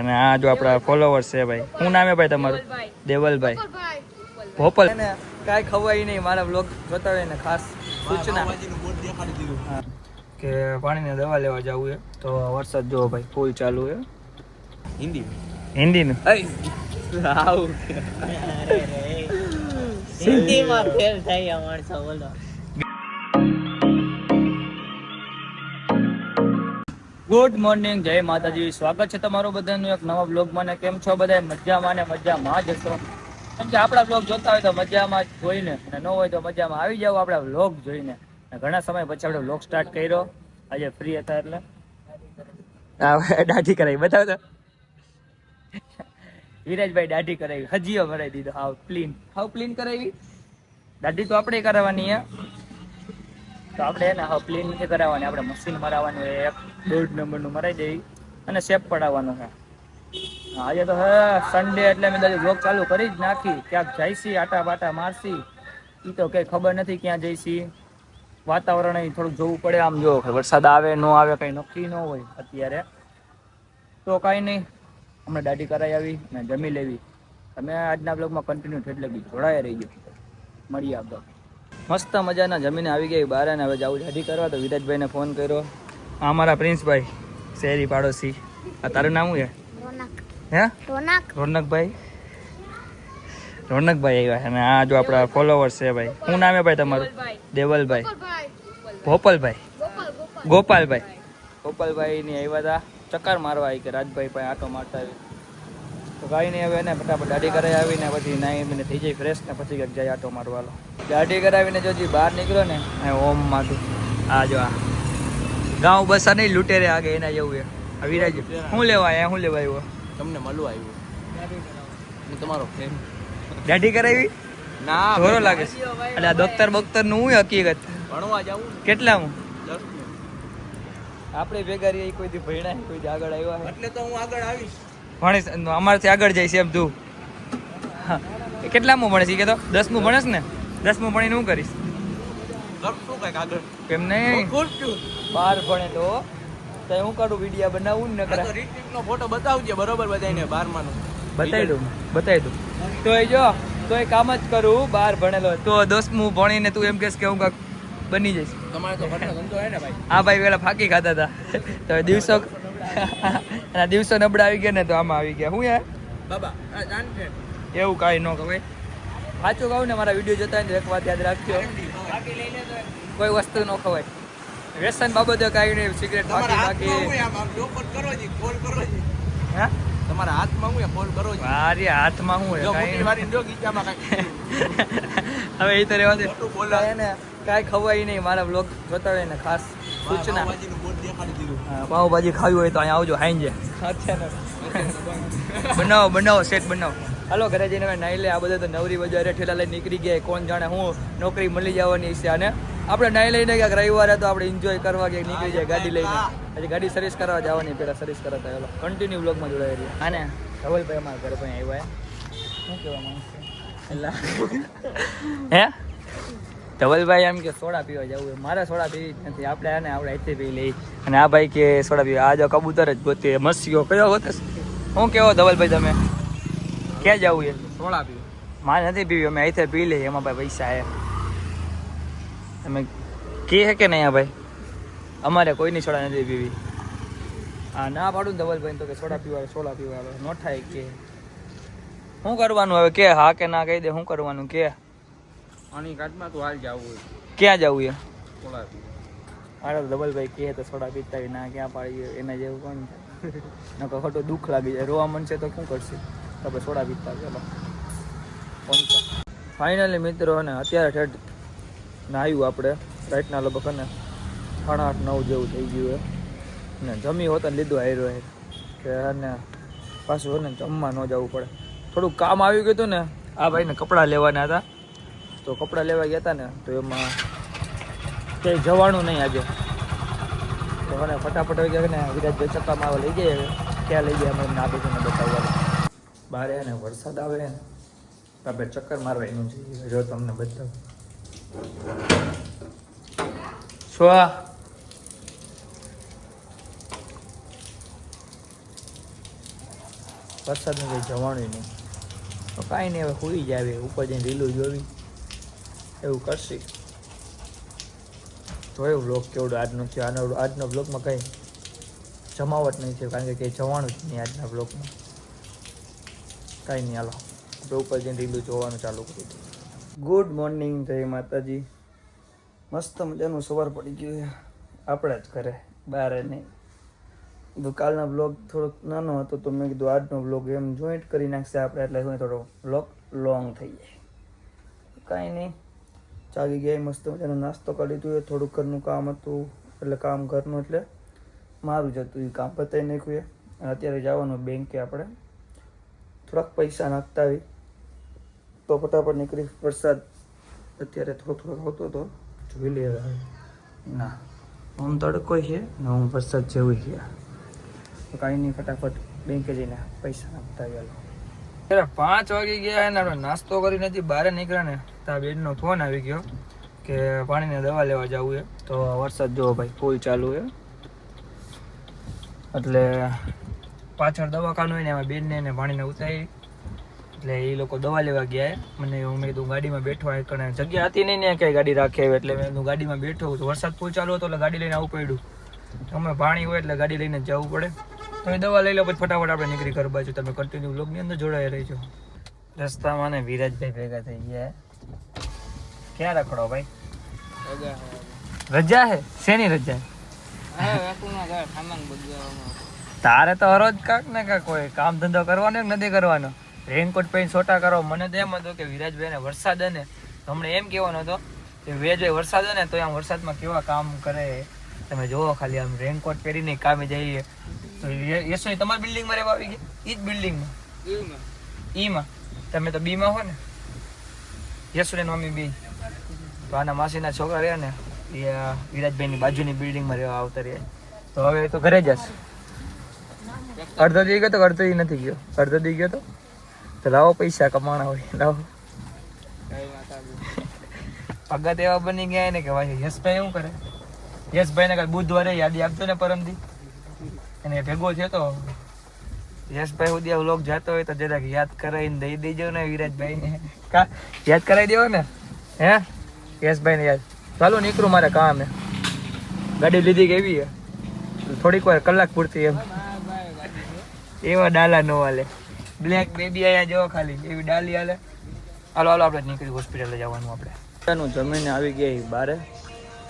અને આ જો આપણા ફોલોવર્સ છે ભાઈ. શું નામે ભાઈ તમારું? દેવલભાઈ. ભોપલ. ને કાંઈ ખવાય નહીં મારા બ્લોગ જોતા હોય ને ખાસ સૂચના. કે પાણીને દવા લેવા જવું છે. તો વરસાદ જોવો ભાઈ ફૂલ ચાલુ છે. હિન્દી. હિન્દીનું. સિંધીમાં ફેલ થાય માણસો બોલો. ગુડ મોર્નિંગ જય માતાજી. સ્વાગત છે તમારું બધાનું એક નવા બ્લોગમાં ને કેમ છો બધા મજામાં ને મજામાં જ હશો કેમ કે આપણા બ્લોગ જોતા હોય તો મજામાં જ જોઈને અને ન હોય તો મજામાં આવી જાવ આપણા બ્લોગ જોઈને. ઘણા સમય પછી આપણે બ્લોગ સ્ટાર્ટ કર્યો. આજે ફ્રી હતા એટલે. દાઢી કરાવી બતાવો તો. વિરાજભાઈ દાઢી કરાવી. હજીઓ ભરાઈ દીધો. હાવ ક્લીન હાવ ક્લીન કરાવી. દાઢી તો આપણે કરાવવાની હે. તો આપણે એને પ્લેન નથી કરાવવાની, આપણે મશીન મરાવવાનું એક દોઢ નંબરનું મરાઈ દેવી અને શેપ પડાવવાનું છે. આજે તો હે સન્ડે એટલે મેં દાદી વોક ચાલુ કરી જ નાખી. ક્યાંક જઈશી આટા બાટા મારશી એ તો કંઈ ખબર નથી ક્યાં જઈશી. વાતાવરણ થોડુંક જોવું પડે. આમ જો વરસાદ આવે, ન આવે, કંઈ નક્કી ન હોય અત્યારે. તો કાંઈ નહીં. હમણાં દાઢી કરાવી આવી અને જમી લેવી. તમે આજના બ્લોગમાં કન્ટિન્યુ લગી જોડાયા ગયો મળીએ આપણે મસ્ત મજાના જમીને આવી ગઈ. બહાર અને હવે જાવું જાડી કરવા તો વિરાજભાઈને ફોન કર્યો. આ અમારા પ્રિન્સભાઈ શહેરી પાડોશી. આ તારું નામ શું છે? હે? રોનક. રોનકભાઈ? રોનકભાઈ આવ્યા છે. અને આ જો આપણા ફોલોવર્સ છે ભાઈ. શું નામ છે ભાઈ તમારું? દેવલભાઈ. ભોપલભાઈ ગોપાલભાઈ. ગોપાલભાઈ ની આવ્યા હતા ચક્કર મારવા આવી કે રાજભાઈ ભાઈ આટો મારતા આવી. તો કાંઈ નહીં હવે એને ફટાફટ દાઢી કરાવી આવીને પછી નાઈ મને થઈ જાય ફ્રેશ ને પછી કંઈક જાય આટો મારવાલો દાઢી કરાવીને જો જી બહાર નીકળ્યો ને ઓમ માથું આ જો આ. ગાઉં બસા નહીં લૂંટેરે આગે એના જેવું એ આ વિરાજ. શું લેવા આવ્યા શું લેવા આવ્યો તમને મળવા આવ્યો હું તમારો ફ્રેન્ડ દાઢી કરાવી? ના ઘોરો લાગે છે. એટલે આ દોસ્તર બોક્તરનું હું હકીકત? ભણવા જાવું કેટલા હું આપણે ભેગા રહીએ કોઈ દી ભણ્યા કોઈ દી આગળ આવ્યા એટલે તો હું આગળ આવીશ. ભણીશ અમારાથી આગળ જાય છે એમ તું. હા. કેટલામું ભણે છે કે તો દસમું ભણેશ ને? દસમું ભણીને હું કરીશ? છું. બાર ભણે તો. તો હું કાઢું વિડીયા બનાવું ને કરા નો ફોટો બતાવજે બરોબર બધાને બારમાનો. બતાવી દઉં બતાવી દઉં. તો એ જો તો એ કામ જ કરું બાર ભણેલો તો. દસમું ભણીને તું એમ કહેશ કે હું કાંક બની જઈશ. તમારે તો ધંધો હે ને ભાઈ? આ ભાઈ પેલા ફાકી ખાતા હતા તો દિવસો અને દિવસો નબળા આવી ગયા ને તો આમાં આવી ગયા. હું યાર? બાબા આ એવું કાંઈ ન કહેવાય. સાચું કહું ને મારા વીડિયો જોતા હોય ને એક વાત યાદ રાખજો. કોઈ વસ્તુ ન ખવાય. વ્યસન બાબતે કાંઈ નહીં સિગરેટ બાકી બાકી. કોલ કરો હા? તમારા હાથમાં હું ફોન કરો જી. મારી હાથમાં હું હવે એ તો રહેવા દે. બોલાય. ને કાંઈ ખવાય નહીં મારા બ્લોગ જોતા હોય ને ખાસ. સૂચના. પાવભાજી ખાવી હોય તો અહીંયા આવજો હાઈજે બનાવો બનાવો સેટ બનાવો. હાલો ઘરે જઈને નાઈ લે. આ બધા તો નવરી બજારે ઠેલા લઈ નીકળી ગયા. કોણ જાણે હું નોકરી મળી જવાની છે. અને આપણે નાઈ લઈને ક્યાંક રવિવારે તો આપણે એન્જોય કરવા ક્યાંક નીકળી જાય ગાડી લઈને. પછી ગાડી સર્વિસ કરવા જવાની પહેલાં સર્વિસ કરાતા હાલો. કન્ટિન્યુ બ્લોગમાં જોડાઈ રહ્યા. અને ધવલભાઈ અમારા ઘર ભાઈ આવ્યા. શું કહેવા માંગશે એટલે હે? ધવલભાઈ એમ કે સોડા પીવા જવું મારે સોડા પીવી જ નથી. આપણે આને આપણે અહીંથી પી લઈ અને આ ભાઈ કે સોડા પીવા. આ જો કબૂતર જ ગોતી મસ્યો કયો હોતે શું કેવો ધવલભાઈ તમે? ક્યાં જવું એ સોડા પીવું. મારે નથી પીવી. અમે અહીંથી પી લઈએ. એમાં ભાઈ પૈસા એ તમે કે હે કે નહીં આ ભાઈ? અમારે કોઈની સોડા નથી પીવી. હા ના પાડું ધવલભાઈ તો કે સોડા પીવા સોડા પીવા નો થાય કે. શું કરવાનું હવે? કે હા કે ના કહી દે. શું કરવાનું? કે. તું હાલ જાવું હોય. ક્યાં જવું મારે તો ધવલભાઈ કહે તો સોડા પીતા હોય ના ક્યાં પાડીએ એને જેવું કોણ નકર ખોટો દુઃખ લાગી જાય. રોવા મનશે તો શું કરશે? તો આપણે સોડા પીતા ચલો. ફાઇનલી મિત્રો અને અત્યારે ઠેઠ નાહ્યું આપણે. રાઈટના લગભગ અને સાડા આઠ નવ જેવું થઈ ગયું છે. ને જમી હોત ને લીધું હાર્યો હે. કે અને પાછું ને જમવા ન જવું પડે. થોડુંક કામ આવી ગયું હતું ને આ ભાઈને કપડાં લેવાના હતા. તો કપડાં લેવા ગયા હતા ને, તો એમાં ક્યાંય જવાનું નહીં આજે. તો મને ફટાફટ આવી ગયા ને વિરાજભાઈ ચક્કામાં આવે લઈ જાય ક્યાં લઈ ગયા અમે આપી બેસીને બતાવવા બહાર ને વરસાદ આવે ને તો આપણે ચક્કર મારવા એનું છે જો તમને બતાવું. છો? વરસાદનું કંઈ જવાનું નહીં. તો કાંઈ નહીં, હવે હોઈ જાય ઉપર જઈને રીલું જોવી. એવું કરશે? જોયું વ્લોગ કેવડો આજનો થયો? આનો આજનો વ્લોગમાં કંઈ જમાવટ નહીં થયો, કારણ કે કંઈ જવાનું જ નહીં આજના વ્લોગમાં કાંઈ નહીં, હાલો. આપણે ઉપર જઈને રીલું જોવાનું ચાલુ કરી દીધું ગુડ મોર્નિંગ જય માતાજી. મસ્ત મજાનું સવાર પડી ગયું આપણા જ ઘરે બહાર નહીં. તો કાલનો બ્લોગ થોડોક નાનો હતો, તો મેં કીધું આજનો બ્લોગ એમ જોઈન્ટ કરી નાખશે આપણે, એટલે થોડો બ્લોગ લોંગ થઈ જાય. કાંઈ નહીં. ચાલી ગયા મસ્ત મજાનો નાસ્તો કરી લીધું. એ થોડુંક ઘરનું કામ હતું એટલે કામ ઘરનું એટલે મારું જ હતું એ કામ પતાવી નાખ્યું અને અત્યારે જવાનું બેંકે આપણે. થોડાક પૈસા નાખતા આવી. તો ફટાફટ નીકળી વરસાદ. અત્યારે થોડો થોડો આવતો હતો. જોઈ લે. ના આમ તડકો છે ને હું વરસાદ જેવું છે. તો કાંઈ નહીં ફટાફટ બેંકે જઈને પૈસા નાખતા આવ્યા પાંચ વાગી ગયા ને આપણે નાસ્તો કરી નથી બહાર નીકળ્યા ને. ત્યાં બેનનો ફોન આવી ગયો કે પાણીની દવા લેવા જવું છે. તો વરસાદ જુઓ ભાઈ ફૂલ ચાલુ છે. એટલે પાછળ દવાખાનું હોય ને, એમાં બેનને એને પાણીને ઉતારી. એટલે એ લોકો દવા લેવા ગયા મને હું મેં કીધું, ગાડીમાં બેઠો હોય કણે જગ્યા હતી નહીં ને ક્યાંય ગાડી રાખે. એટલે મેં કીધું, ગાડીમાં બેઠો તો વરસાદ ફૂલ ચાલુ હતો એટલે ગાડી લઈને આવવું પડ્યું. અમે પાણી હોય એટલે ગાડી લઈને જવું પડે. તમે દવા લઈ લો, પછી ફટાફટ આપણે નીકળી ઘર બાજુ. તમે કન્ટિન્યુ બ્લોગની અંદર જોડાઈ રહીજો. રસ્તામાં ને વિરાજભાઈ ભેગા થઈ ગયા ક્યાં રખડો ભાઈ? રજા હે. શેની રજા? તારે તો હરોજ કાંક ને કાંક હોય કામ ધંધો કરવાનો કે નથી કરવાનો? રેનકોટ પહેરીને છોટા કરો. મને તો એમ હતું કે વિરાજભાઈને વરસાદ હે ને તો હમણાં એમ કહેવાનો હતો કે વેજભાઈ વરસાદ ને તો આમ વરસાદમાં કેવા કામ કરે? તમે જોવો ખાલી આમ રેનકોટ પહેરીને કામે જઈએ. તો યશોની તમારી બિલ્ડિંગમાં રહેવા આવી ગયા એ જ બિલ્ડિંગમાં? ઈમાં. તમે તો બીમાં હો ને. યશોની મમ્મી બી. તો આના માસીના છોકરા રહ્યા ને, એ વિરાજભાઈની બાજુની બિલ્ડિંગમાં રહેવા આવતા રહે તો હવે તો ઘરે જશે અડધો દી ગયો તો અડધો દી નથી ગયો? અડધો દી ગયો તો? તો લાવો પૈસા કમાણા હોય, લાવો. પગત એવા બની ગયા ને કે ભાઈ યશભાઈ શું કરે? યશભાઈ ને કાલ બુધવારે યાદી આપજો ને પરમદી એને ભેગો થયો તો યશભાઈ સુધી આ વ્લોગ જતો હોય તો જરાક યાદ કરાવીને દઈ દેજો ને વિરાજભાઈ ને યાદ કરાવી દેવો ને હે? યશભાઈ ને યાર. ચાલો નીકળું મારે કામ. હે ગાડી લીધી કેવી હે થોડીક વાર કલાક પૂરતી એમ. એવા ડાલા નો હાલે. બ્લેક બેબી આયા જો ખાલી. એવી ડાલી હાલે. હાલો હાલો આપણે નીકળી હોસ્પિટલે જવાનું આપણે. જમીને આવી ગયા ઈ બારે.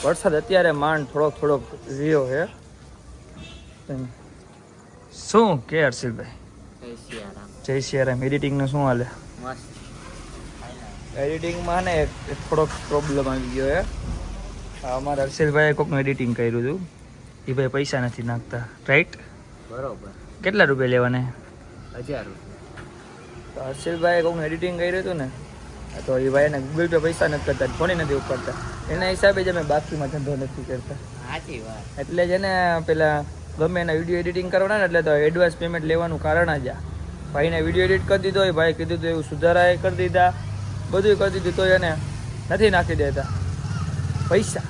વરસાદ અત્યારે માંડ થોડોક થોડોક રહ્યો હે એમ. શું કે હર્ષિલભાઈ જય સિયારામ. એડિટિંગનું શું હાલે? એડિટિંગમાં ને થોડોક પ્રોબ્લેમ આવી ગયો છે અમારા હર્ષેલભાઈએ કોકનું એડિટિંગ કર્યું હતું. એ ભાઈ પૈસા નથી નાખતા. રાઈટ બરાબર. કેટલા રૂપિયા લેવાના? હજાર તો હર્ષેલભાઈએ કોકનું એડિટિંગ કર્યું હતું ને તો એ ભાઈને ગૂગલ પે પૈસા નથી કરતા ફોને નથી ઉપાડતા એના હિસાબે જ અમે બાકીમાં ધંધો નથી કરતા. સાચી વાત. એટલે જ એને પેલા ગમે એના વીડિયો એડિટિંગ કરવાના ને એટલે તો એડવાન્સ પેમેન્ટ લેવાનું કારણ જ આ. ભાઈને વીડિયો એડિટ કરી દીધો એ ભાઈ કીધું તો એવું સુધારા એ કરી દીધા. બધું કરી દીધું તો એને નથી નાખી દેતા. પૈસા.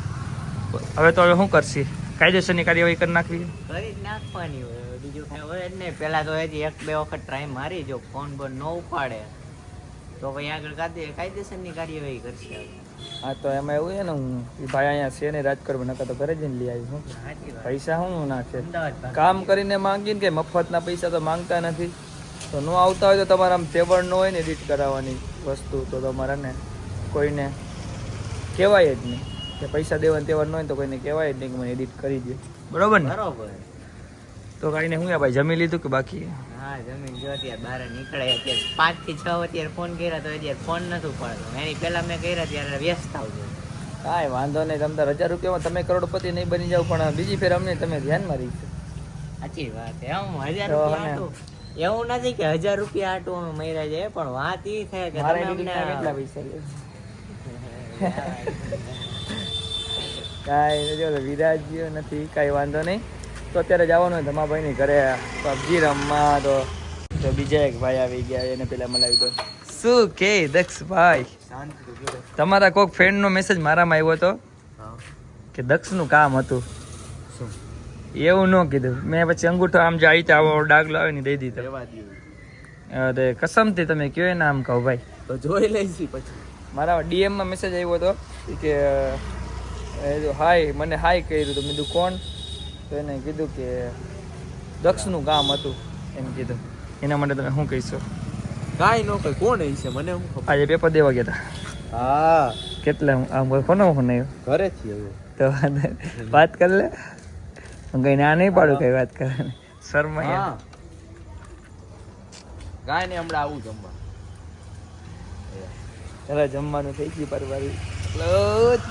હવે તો હવે શું કરશે? કાયદેસરની કાર્યવાહી કરી નાખવી કરી જ નાખવાની હોય. બીજું કઈ હોય જ નહીં. પહેલાં તો હજી એક બે વખત ટ્રાય મારી. જો ફોન બોન ન ઉપાડે તો પછી આગળ કાયદે કાયદેસરની કાર્યવાહી કરશે હા તો એમાં એવું છે ને હું ભાઈ અહીંયા છે ને રાજકોટ નકર તો ઘરે જઈને લઈ આવી હું પૈસા શું નાખે? કામ કરીને માંગીને કે મફતના પૈસા તો માંગતા નથી. તો ન આવતા હોય તો તમારે આમ તેવડ ન હોય ને એડિટ કરાવવાની. વસ્તુ તો તમારાને કોઈને કહેવાય જ નહીં. કે પૈસા દેવાની ન હોય તો કોઈને કહેવાય જ નહીં કે મને એડિટ કરી દે બરોબર ને? બરોબર. તો કાંઈ શું ભાઈ જમી લીધું કે બાકી? હા જમીન જો અત્યારે બહાર નીકળે અત્યારે પાંચથી છ અત્યારે ફોન કર્યા તો અત્યારે ફોન નથી પડતો. એની પહેલાં મેં કર્યા ત્યારે વ્યસ્ત આવજો કાંઈ વાંધો નહીં તમે હજાર રૂપિયામાં તમે કરોડપતિ નહીં બની જાવ પણ બીજી ફેર અમને તમે ધ્યાનમાં રહીશું સાચી વાત એમ હજાર રૂપિયા એવું નથી કે હજાર રૂપિયા આટું અમે મર્યા છે પણ વાત એ થાય કે મારા તમે કેટલા પૈસા લે. કાંઈ ઓલો વિરાજ નથી કાંઈ વાંધો નહીં. તો અત્યારે જવાનું હોય ધમાભાઈની ઘરે. પબજી રમવા તો તો બીજા એક ભાઈ આવી ગયા એને પેલા મલાવી દો. શું કે દક્ષ ભાઈ તમારા કોઈક ફ્રેન્ડનો મેસેજ મારામાં આવ્યો હતો? કે દક્ષનું કામ હતું. એવું ન કીધું. મેં પછી અંગૂઠો આમ જાય આવી આવો ડાગલો આવે ને દઈ દીધો. અરે કસમથી તમે કયો ને આમ કહો ભાઈ. તો જોઈ લઈશી પછી. મારા ડીએમમાં મેસેજ આવ્યો હતો કે હાય મને હાય કર્યું તો કીધું કોણ? તો એને કીધું કે દક્ષનું કામ હતું. એમ કીધું. એના માટે તમે શું કહીશો? કાંઈ ન કઈ કોણ છે? મને આજે પેપર દેવા ગયા હતા હા. કેટલા આમ કોનો ફોન આવ્યો? ઘરેથી આવ્યો. તો વાત કરી લે. કઈ ના નહીં પાડું કઈ વાત કરવાની. શર્મા હા. કાંઈ નહીં હમણાં આવું જમવા. ચાલો જમવાનું થઈ ગયું પરવારી.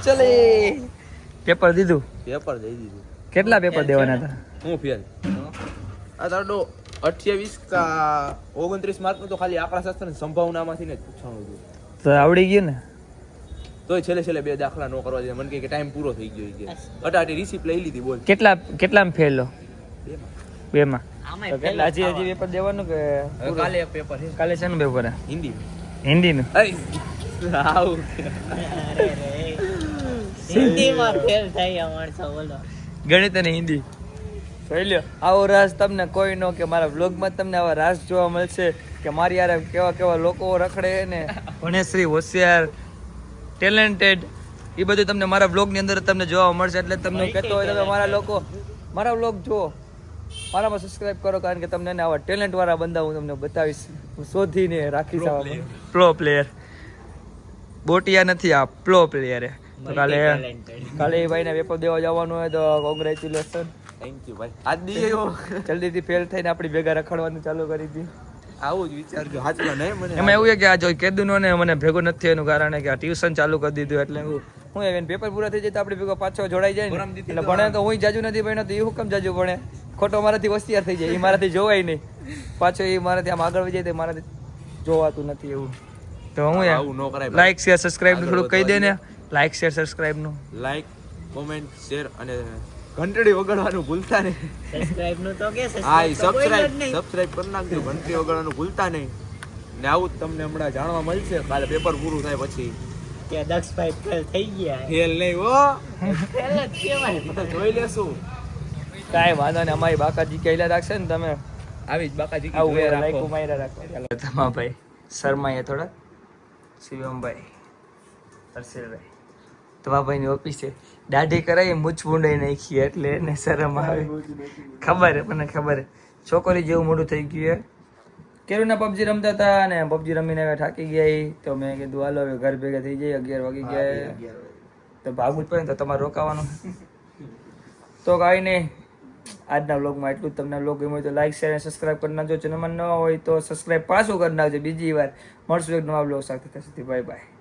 ચલે. પેપર દીધું? પેપર દઈ દીધું. કેટલા પેપર દેવાના હતા? હું ફેલ આ તારો અઠ્યાવીસ કા ઓગણત્રીસ માર્કનું તો ખાલી આંકડા શાસ્ત્રની સંભાવનામાંથી ને પૂછવાનું હતું. તો આવડી ગયું ને? તોય છેલ્લે છેલ્લે બે દાખલા નો કરવા દીધા મને કે ટાઈમ પૂરો થઈ ગયો કે. અટાટી રિસીપ લઈ લીધી બોલ. કેટલા કેટલામાં ફેલો બેમાં. બેમાં. તો કેટલા હજી હજી પેપર દેવાનું કે કાલે એક પેપર છે. કાલે છે પેપર હિન્દી હિન્દીનું. આવું હિન્દીમાં ફેલ બોલો. ગણિત અને હિન્દી. જોઈ લ્યો. આવો રાસ તમને કોઈ નો કે મારા વ્લોગમાં તમને આવા રાસ જોવા મળશે કે મારી યાર કેવા કેવા લોકો રખડે ને. ભણેશ્રી હોશિયાર ટેલેન્ટેડ એ બધું તમને મારા બ્લોગની અંદર તમને જોવા મળશે. એટલે તમને કહેતો હોય તમે મારા લોકો મારા વ્લોગ જુઓ. મારામાં સબસ્ક્રાઇબ કરો કારણ કે તમને આવા ટેલેન્ટ વાળા બંદા હું તમને બતાવીશ. હું શોધીને રાખીશ આવા પ્રો પ્લેયર બોટિયા નથી આ પ્રો પ્લેયર કાલે કાલે એ ભાઈને પેપર દેવા જવાનું હોય તો કોંગ્રેચ્યુલેશન થેન્ક યુ ભાઈ. આજ જલ્દીથી ફેલ થઈને આપણી ભેગા રખડવાનું ચાલુ કરી દીધું આવું જ વિચારજો હાચવા નહીં મને એમાં એવું છે કે આ જો કેદુનો ને મને ભેગો નથી એનું કારણ કે આ ટ્યુશન ચાલુ કરી દીધું એટલે હું હું એને પેપર પૂરા થઈ જાય તો આપણે ભેગો પાછો જોડાઈ જાય ને. એટલે ભણે તો હું જાજુ નથી ભણ્યો તો એ હુકમ જાજુ ભણે? ખોટો મારાથી હોશિયાર થઈ જાય એ મારાથી જોવાય નહીં. પાછો એ મારાથી આમ આગળ જાય તો મારાથી જોવાતું નથી એવું. તો હું લાઈક શેર સબસ્ક્રાઇબ થોડું કહી દે ને. લાઈક શેર સબસ્ક્રાઇબનું. લાઈક કોમેન્ટ શેર અને ઘંટડી વગાડવાનું ભૂલતા નહીં. સબસ્ક્રાઇબનું તો કે હા સબસ્ક્રાઇબ સબસ્ક્રાઇબ. કરી નાખજો ઘંટડી વગાડવાનું ભૂલતા નહીં. ને આવું જ તમને હમણાં જાણવા મળશે કાલે પેપર પૂરું થાય પછી. કે દક્ષભાઈ ફેલ થઈ ગયા. ફેલ નહીં હો. ફેલ જ કહેવાય. જોઈ લેશું. કાંઈ વાંધો નહીં અમારી બાકાજી કહેલા રાખશે ને તમે આવી જ બાકાજી કી આવું લાઈક રાખો. ઉમાયરા રાખો. તમા ભાઈ શર્માએ થોડા. શિવમભાઈ હર્ષિલભાઈ. તમાભાઈની ઓફિસ છે. દાઢી કરાવી મૂછ બુંડાઈ નાખી એટલે એને શરમ આવે. ખબર હે મને ખબર. છોકરી જેવું મોડું થઈ ગયું કેરુના ના પબજી રમતા હતા અને પબજી રમીને હવે થાકી ગયા. તો મેં કીધું હાલો હવે ઘર ભેગા થઈ જાય અગિયાર વાગી ગયા. તો ભાગવું જ પડે ને તો તમારે રોકાવાનું. તો કાંઈ નહીં આજના બ્લોગમાં એટલું જ. તમને બ્લોગ ગમ્યો હોય તો લાઈક શેર અને સબસ્ક્રાઇબ કરી નાખજો. ચેનલમાં ન હોય તો સબસ્ક્રાઇબ પાછું કરી નાખજો. બીજી વાર મળશું એક નવા બ્લોગ સાથે. ત્યાં સુધી બાય બાય